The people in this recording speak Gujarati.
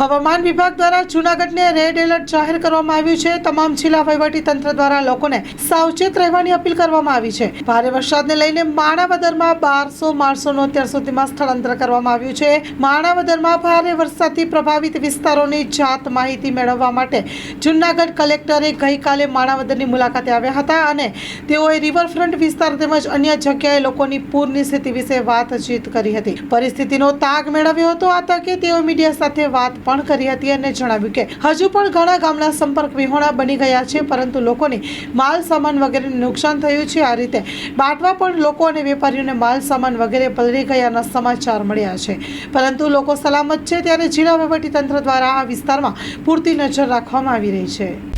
હવામાન વિભાગ દ્વારા જૂનાગઢને રેડ એલર્ટ જાહેર કરવામાં આવ્યું છે. તમામ જિલ્લા વહીવટી તંત્ર દ્વારા લોકોને સાવચેત રહેવાની અપીલ કરવામાં આવી છે. ભારે વરસાદને લઈને માણાવદરમાં બારસો માણસોનું અત્યાર સુધીમાં સ્થળાંતર કરવામાં આવ્યું છે. માણાવદરમાં ભારે વરસાદથી પ્રભાવિત વિસ્તારોની જાત માહિતી મેળવવા માટે જૂનાગઢ કલેક્ટરે ગઈકાલે માણાવદરની મુલાકાતે આવ્યા હતા અને તેઓએ રિવરફ્રન્ટ વિસ્તાર તેમજ અન્ય જગ્યાએ લોકોની પૂરની સ્થિતિ વિશે વાતચીત કરી હતી. પરિસ્થિતિનો તાગ મેળવ્યો હતો. આ તકે તેઓ મીડિયા સાથે વાત પણ કરી હતી અને જણાવ્યું કે હજુ પણ ઘણા ગામના સંપર્ક વિહોણા બની ગયા છે, પરંતુ લોકોને માલ સામાન વગેરેને નુકસાન થયું છે. આ રીતે બાટવા પણ લોકો અને વેપારીઓને માલ સામાન વગેરે પલળી ગયાના સમાચાર મળ્યા છે. પરંતુ લોકો સલામત છે, ત્યારે જિલ્લા વહીવટીતંત્ર દ્વારા આ વિસ્તારમાં પૂરતી નજર રાખવામાં આવી રહી છે.